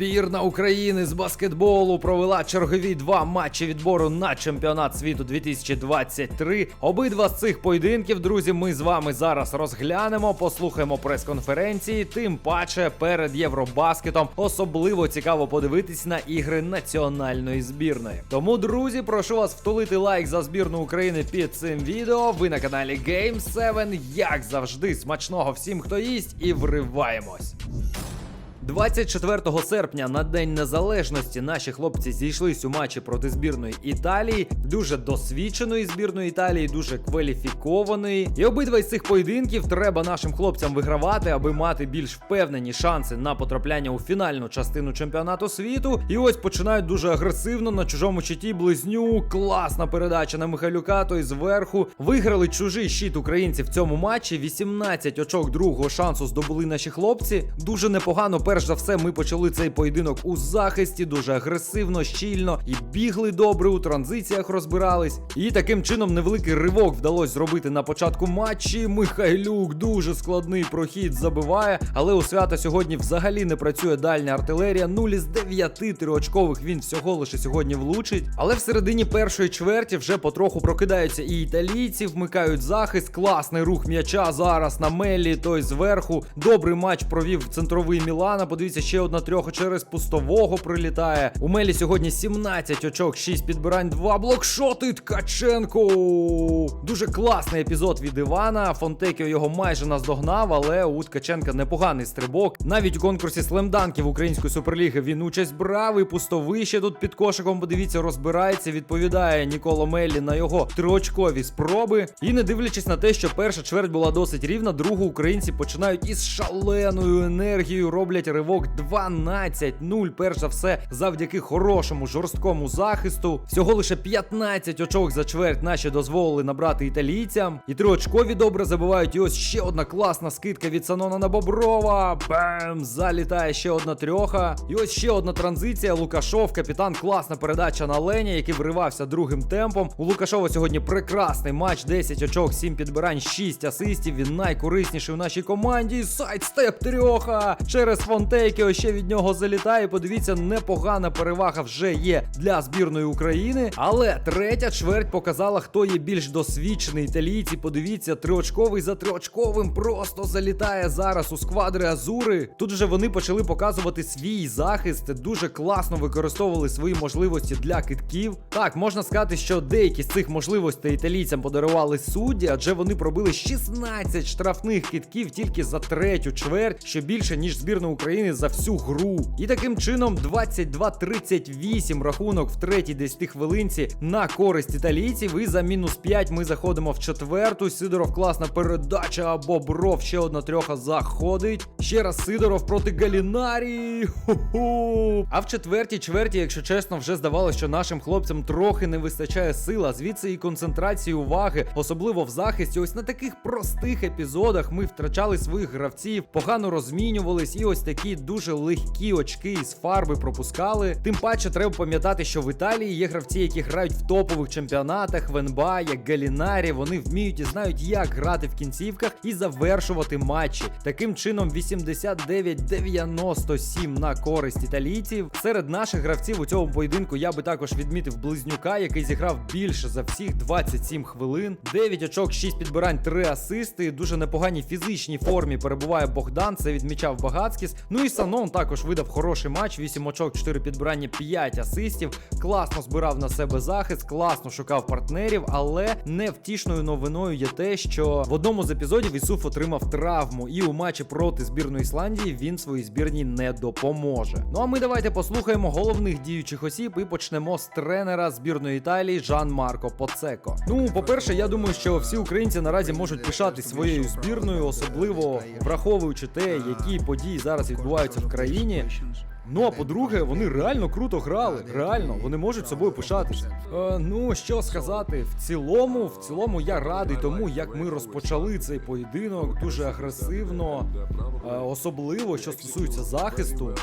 Збірна України з баскетболу провела чергові два матчі відбору на чемпіонат світу 2023. Обидва з цих поєдинків, друзі, ми з вами зараз розглянемо, послухаємо прес-конференції. Тим паче перед Євробаскетом особливо цікаво подивитись на ігри національної збірної. Тому, друзі, прошу вас втулити лайк за збірну України під цим відео. Ви на каналі Game 7. Як завжди, смачного всім, хто їсть, і вриваємось. 24 серпня на День Незалежності наші хлопці зійшлись у матчі проти збірної Італії, дуже досвідченої збірної Італії, дуже кваліфікованої. І обидва із цих поєдинків треба нашим хлопцям вигравати, аби мати більш впевнені шанси на потрапляння у фінальну частину чемпіонату світу. І ось починають дуже агресивно на чужому щиті близню. Класна передача на Михайлюка, той зверху. Виграли чужий щит українців в цьому матчі. 18 очок другого шансу здобули наші хлопці. Дуже непогано. Перш за все, ми почали цей поєдинок у захисті, дуже агресивно, щільно і бігли добре у транзиціях розбирались. І таким чином невеликий ривок вдалося зробити на початку матчі. Михайлюк дуже складний прохід забиває, але у свята сьогодні взагалі не працює дальня артилерія. 0 із 9 триочкових він всього лише сьогодні влучить. Але в середині першої чверті вже потроху прокидаються і італійці, вмикають захист. Класний рух м'яча зараз на Меллі, той зверху. Добрий матч провів центровий Мілана. Подивіться, ще одна трьох через пустового прилітає. У Мелі сьогодні 17 очок, 6 підбирань, 2 блокшоти. Ткаченко. Дуже класний епізод від Івана. Фонтекіо його майже наздогнав, але у Ткаченка непоганий стрибок. Навіть у конкурсі слемданків української суперліги він участь брав. І пустовий ще тут під кошиком. Подивіться, розбирається. Відповідає Ніколо Меллі на його триочкові спроби. І не дивлячись на те, що перша чверть була досить рівна, другу українці починають із шаленою енергією роблять ривок 12-0. Перш за все, завдяки хорошому жорсткому захисту. Всього лише 15 очок за чверть наші дозволили набрати італійцям. І триочкові добре забивають. І ось ще одна класна скидка від Санона на Боброва. Бем! Залітає ще одна трьоха. І ось ще одна транзиція. Лукашов, капітан, класна передача на Леня, який вривався другим темпом. У Лукашова сьогодні прекрасний матч. 10 очок, 7 підбирань, 6 асистів. Він найкорисніший у нашій команді. Сайдстеп трьоха через Фонтейкіо ще від нього залітає. Подивіться, непогана перевага вже є для збірної України. Але третя чверть показала, хто є більш досвідчений італійці. Подивіться, триочковий за триочковим просто залітає зараз у сквадри Азури. Тут вже вони почали показувати свій захист, дуже класно використовували свої можливості для китків. Так, можна сказати, що деякі з цих можливостей італійцям подарували судді, адже вони пробили 16 штрафних китків тільки за третю чверть, що більше ніж збірна України за всю гру. І таким чином 22-38 рахунок в третій 10 хвилинці на користь італійців. І за мінус 5 ми заходимо в четверту. Сидоров класна передача, а Бобров ще одна трьоха заходить. Ще раз Сидоров проти Галінарі. Ху-ху. А в четвертій чверті, якщо чесно, вже здавалося, що нашим хлопцям трохи не вистачає сила, звідси і концентрації уваги, особливо в захисті. Ось на таких простих епізодах ми втрачали своїх гравців, погано розмінювались, і ось такі дуже легкі очки із фарби пропускали. Тим паче треба пам'ятати, що в Італії є гравці, які грають в топових чемпіонатах, в НБА, як Галінарі. Вони вміють і знають, як грати в кінцівках і завершувати матчі. Таким чином, 89-97 на користь італійців. Серед наших гравців у цьому поєдинку я би також відмітив близнюка, який зіграв більше за всіх 27 хвилин. 9 очок, 6 підбирань, 3 асисти. Дуже непоганій фізичній формі перебуває Богдан. Це відмічав Багацькіс. Ну і Санон також видав хороший матч. 8 очок, 4 підбирання, 5 асистів. Класно збирав на себе захист, класно шукав партнерів, але невтішною новиною є те, що в одному з епізодів Ісуф отримав травму, і у матчі проти збірної Ісландії він своїй збірній не допоможе. Ну а ми давайте послухаємо головних діючих осіб і почнемо з тренера збірної Італії Жан Марко Поцеко. Ну, по-перше, я думаю, що всі українці наразі можуть пишати своєю збірною, особливо враховуючи те, які події зараз відбуваються в країні. Ну а по-друге, вони реально круто грали. Реально, вони можуть собою пишатися. Е, ну що сказати, в цілому, в цілому я радий тому, як ми розпочали цей поєдинок дуже агресивно, е, особливо що стосується захисту.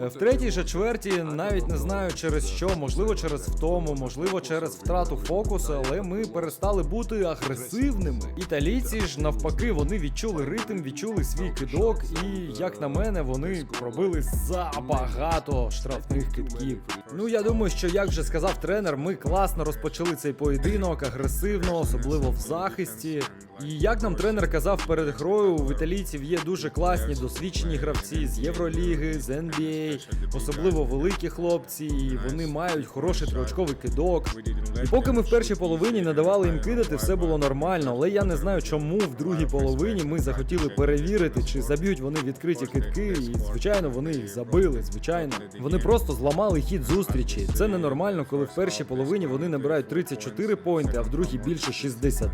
Е, в третій же чверті навіть не знаю через що, можливо, через втому, можливо, через втрату фокусу, але ми перестали бути агресивними. Італійці ж навпаки, вони відчули ритм, відчули свій кидок, і як на мене, вони пробили забагато багато штрафних китків. Ну я думаю, що як вже сказав тренер, ми класно розпочали цей поєдинок, агресивно, особливо в захисті. І як нам тренер казав перед грою, у італійців є дуже класні досвідчені гравці з Євроліги, з NBA, особливо великі хлопці, і вони мають хороший триочковий кидок. І поки ми в першій половині не давали їм кидати, все було нормально. Але я не знаю, чому в другій половині ми захотіли перевірити, чи заб'ють вони відкриті китки. І звичайно, вони їх забили. Звичайно, вони просто зламали хід зустрічі. Це ненормально, коли в першій половині вони набирають 34 поінти, а в другій більше 60.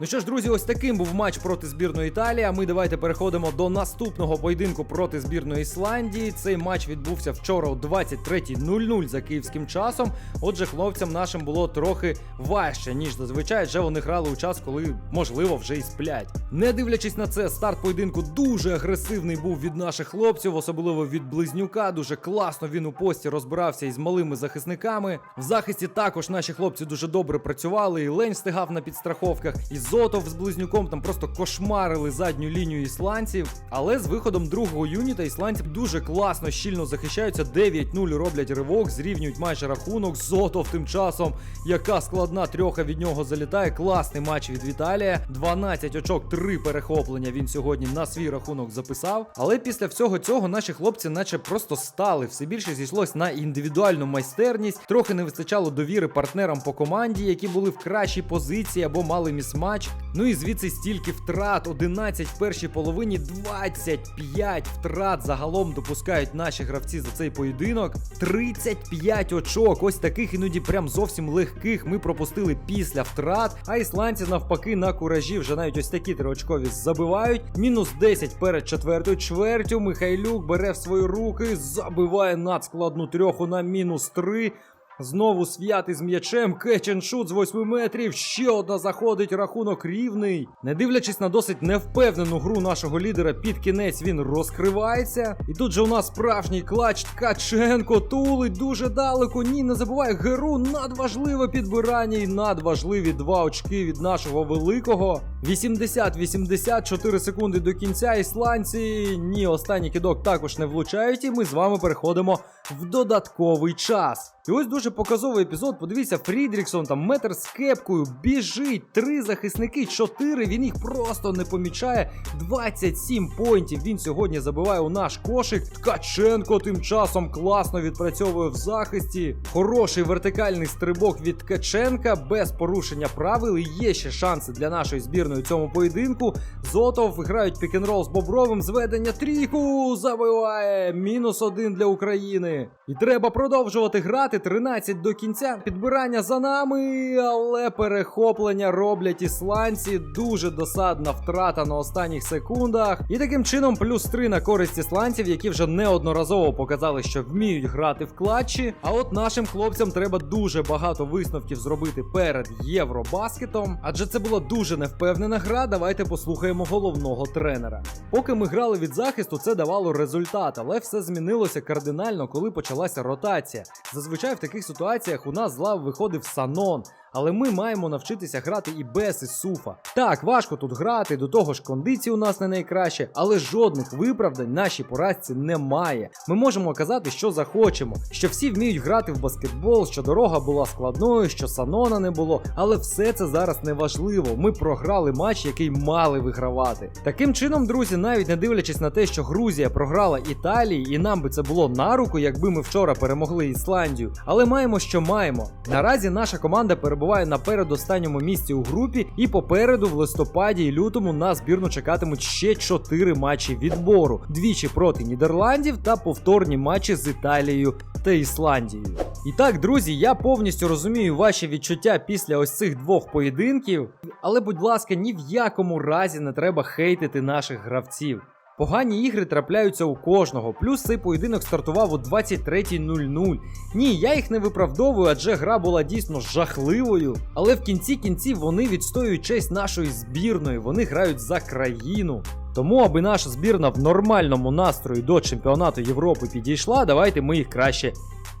Ну що ж, друзі, ось таким був матч проти збірної Італії. А Ми давайте переходимо до наступного поєдинку проти збірної Ісландії. Цей матч відбувся вчора о 23.00 за київським часом. Отже, хлопцям нашим було трохи важче, ніж зазвичай, адже вони грали у час, коли можливо вже й сплять. Не дивлячись на це, старт поєдинку дуже агресивний був від наших хлопців, особливо від близнюка. Дуже класно він у пості розбирався із малими захисниками. В захисті також наші хлопці дуже добре працювали. І Лень встигав на підстраховках, і Зотов з близнюком там просто кошмарили задню лінію ісландців. Але з виходом другого юніта ісландці дуже класно, щільно захищаються. 9-0 роблять ривок, зрівнюють майже рахунок. Зотов тим часом, яка складна трьоха від нього залітає. Класний матч від Віталія. 12 очок, 3 перехоплення він сьогодні на свій рахунок записав. Але після всього цього наші хлопці, наче просто стали. Все більше зійшлось на індивідуальну майстерність. Трохи не вистачало довіри партнерам по команді, які були в кращій позиції або мали місмач. Ну і звідси стільки втрат. 11 в першій половині, 25 втрат загалом допускають наші гравці за цей поєдинок. 35 очок. Ось таких іноді прям зовсім легких ми пропустили після втрат. А ісландці навпаки на куражі вже навіть ось такі триочкові забивають. Мінус 10 перед четвертою чвертю. Михайлюк бере в свої руки, забиває надскладну трьоху на мінус 3. Знову святий з м'ячем, кетч шут з 8 метрів. Ще одна заходить, рахунок рівний. Не дивлячись на досить невпевнену гру нашого лідера, під кінець він розкривається. І тут же у нас справжній клач Ткаченко тулить дуже далеко. Ні, не забуває Геру. Надважливе підбирання і надважливі два очки від нашого великого. 80-84 секунди до кінця. Ісландці. Ні, останній кидок також не влучають. І ми з вами переходимо в додатковий час. І ось дуже показовий епізод. Подивіться, Фрідріксон там метр з кепкою біжить. Три захисники, чотири. Він їх просто не помічає. 27 поінтів він сьогодні забиває у наш кошик. Ткаченко тим часом класно відпрацьовує в захисті. Хороший вертикальний стрибок від Ткаченка без порушення правил. І є ще шанси для нашої збірної у цьому поєдинку. Зотов грають пікінрол з Бобровим. Зведення трійку забиває. Мінус один для України. І треба продовжувати грати. 13 до кінця. Підбирання за нами, але перехоплення роблять ісландці. Дуже досадна втрата на останніх секундах. І таким чином плюс 3 на користь ісландців, які вже неодноразово показали, що вміють грати в клатчі. А от нашим хлопцям треба дуже багато висновків зробити перед Євробаскетом. Адже це була дуже невпевнена гра. Давайте послухаємо головного тренера. Поки ми грали від захисту, це давало результат, але все змінилося кардинально, коли почалася ротація. Зазвичай в таких ситуаціях у нас з лав виходив Санон. Але ми маємо навчитися грати і без Ісуфа. Так, важко тут грати, до того ж кондиції у нас не найкраще, але жодних виправдань нашій поразці немає. Ми можемо казати, що захочемо, що всі вміють грати в баскетбол, що дорога була складною, що санона не було. Але все це зараз не важливо. Ми програли матч, який мали вигравати. Таким чином, друзі, навіть не дивлячись на те, що Грузія програла Італії, і нам би це було на руку, якби ми вчора перемогли Ісландію. Але маємо, що маємо. Наразі наша команда перебуває на передостанньому місці у групі, і попереду в листопаді і лютому на збірну чекатимуть ще 4 матчі відбору: двічі проти Нідерландів та повторні матчі з Італією та Ісландією. І так, друзі, я повністю розумію ваші відчуття після ось цих двох поєдинків, але, будь ласка, ні в якому разі не треба хейтити наших гравців. Погані ігри трапляються у кожного, плюс цей поєдинок стартував о 23.00. Ні, я їх не виправдовую, адже гра була дійсно жахливою. Але в кінці кінців вони відстоюють честь нашої збірної, вони грають за країну. Тому, аби наша збірна в нормальному настрої до чемпіонату Європи підійшла, давайте ми їх краще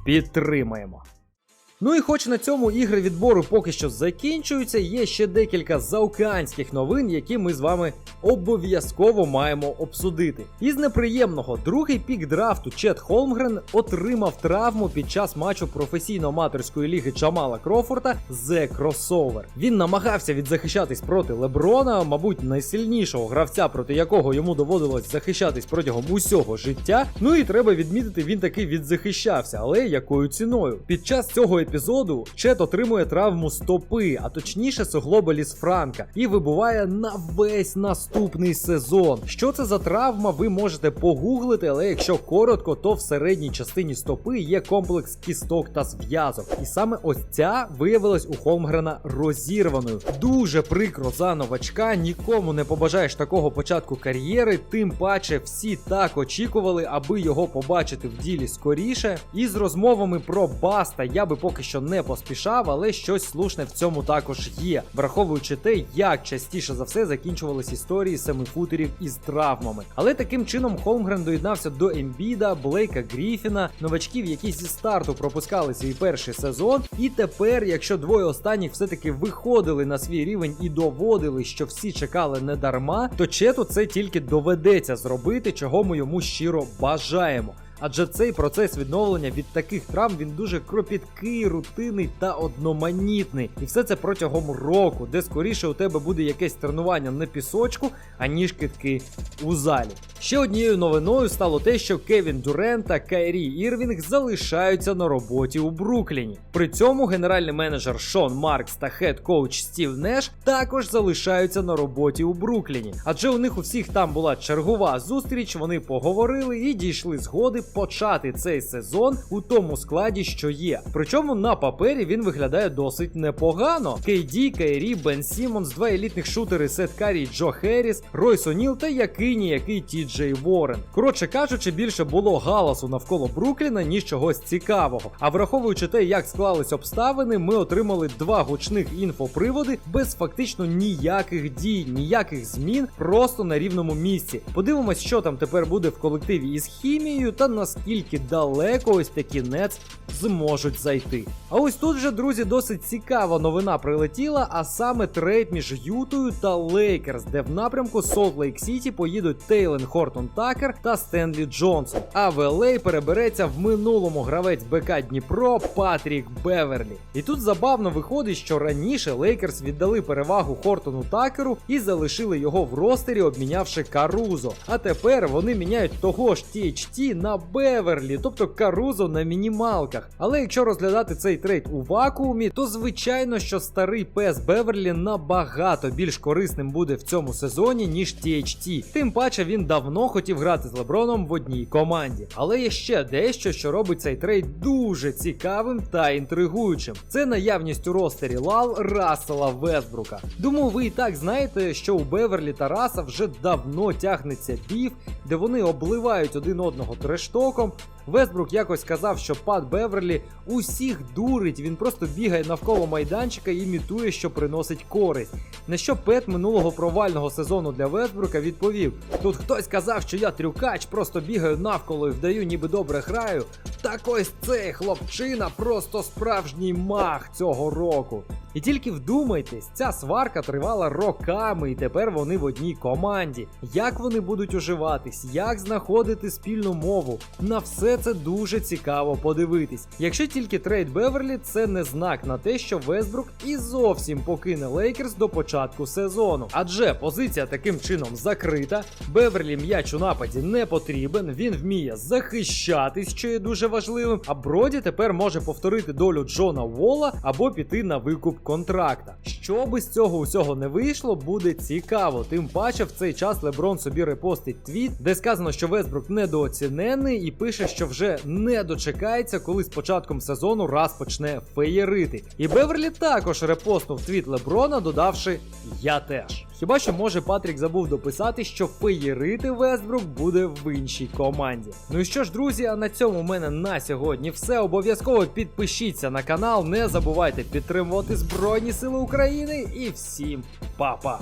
підтримаємо. Ну і хоч на цьому ігри відбору поки що закінчуються, є ще декілька заокеанських новин, які ми з вами обов'язково маємо обсудити. Із неприємного, другий пік драфту Чет Холмгрен отримав травму під час матчу професійно-аматорської ліги Джамала Крофорта The Crossover. Він намагався відзахищатись проти Леброна, мабуть, найсильнішого гравця, проти якого йому доводилось захищатись протягом усього життя. Ну і треба відмітити, він таки відзахищався, але якою ціною? Під час цього епізоду Чет отримує травму стопи, а точніше суглоба Лісфранка, і вибуває на весь наступний сезон. Що це за травма? Ви можете погуглити, але якщо коротко, то в середній частині стопи є комплекс кісток та зв'язок. І саме ось ця виявилась у Холмгрена розірваною. Дуже прикро за новачка. Нікому не побажаєш такого початку кар'єри. Тим паче всі так очікували, аби його побачити в ділі скоріше. І з розмовами про Баста я би поки що не поспішав, але щось слушне в цьому також є, враховуючи те, як частіше за все закінчувались історії семифутерів із травмами. Але таким чином Холмгрен доєднався до Ембіда, Блейка Гріфіна, новачків, які зі старту пропускали свій перший сезон. І тепер, якщо двоє останніх все-таки виходили на свій рівень і доводили, що всі чекали не дарма, то Чету це тільки доведеться зробити, чого ми йому щиро бажаємо. Адже цей процес відновлення від таких травм він дуже кропіткий, рутинний та одноманітний. І все це протягом року, де скоріше у тебе буде якесь тренування на пісочку, аніж китки у залі. Ще однією новиною стало те, що Кевін Дюрен та Кайрі Ірвінг залишаються на роботі у Брукліні. При цьому генеральний менеджер Шон Маркс та хед-коуч Стів Неш також залишаються на роботі у Брукліні. Адже у них у всіх там була чергова зустріч, вони поговорили і дійшли згоди почати цей сезон у тому складі, що є. Причому на папері він виглядає досить непогано. Кейді, Кайрі, Бен Сімонс, два елітних шутери Сет Карі, Джо Херріс, Ройс О'Ніл та який ніякий Ті Джей Ворен. Коротше кажучи, більше було галасу навколо Брукліна, ніж чогось цікавого. А враховуючи те, як склались обставини, ми отримали два гучних інфоприводи без фактично ніяких дій, ніяких змін, просто на рівному місці. Подивимось, що там тепер буде в колективі із хімією та наскільки далеко ось такі нец зможуть зайти. А ось тут же, друзі, досить цікава новина прилетіла, а саме трейд між Ютою та Лейкерс, де в напрямку Солт Лейк Сіті поїдуть Тейлен Хортон Такер та Стенлі Джонсон. А в LA перебереться в минулому гравець БК Дніпро Патрік Беверлі. І тут забавно виходить, що раніше Лейкерс віддали перевагу Хортону Такеру і залишили його в ростері, обмінявши Карузо. А тепер вони міняють того ж THT на Беверлі, тобто Карузо на мінімалках. Але якщо розглядати цей трейд у вакуумі, то звичайно, що старий пес Беверлі набагато більш корисним буде в цьому сезоні, ніж THT. Тим паче він давно хотів грати з Леброном в одній команді. Але є ще дещо, що робить цей трейд дуже цікавим та інтригуючим. Це наявність у ростері Лал Рассела Вестбрука. Думаю, ви і так знаєте, що у Беверлі та Раса вже давно тягнеться біф, де вони обливають один одного трештоком. Вестбрук якось сказав, що Пат Беверлі усіх дурить, він просто бігає навколо майданчика і імітує, що приносить користь. На що Пет минулого провального сезону для Вестбрука відповів: Тут хтось казав, що я трюкач, просто бігаю навколо і вдаю, ніби добре граю. Так ось цей хлопчина просто справжній маг цього року. І тільки вдумайтесь, ця сварка тривала роками, і тепер вони в одній команді. Як вони будуть уживатись, як знаходити спільну мову? На все це дуже цікаво подивитись. Якщо тільки трейд Беверлі, це не знак на те, що Вестбрук і зовсім покине Лейкерс до початку сезону. Адже позиція таким чином закрита. Беверлі м'яч у нападі не потрібен, він вміє захищатись, що є дуже важливим. А Броді тепер може повторити долю Джона Волла або піти на викуп контракта. Що би з цього усього не вийшло, буде цікаво. Тим паче в цей час Леброн собі репостить твіт, де сказано, що Вестбрук недооцінений, і пише, вже не дочекається, коли з початком сезону раз почне феєрити. І Беверлі також репостнув твіт Леброна, додавши Я теж. Хіба що може Патрік забув дописати, що феєрити Вестбрук буде в іншій команді. Ну і що ж, друзі, а на цьому в мене на сьогодні все. Обов'язково підпишіться на канал, не забувайте підтримувати Збройні Сили України і всім па-па!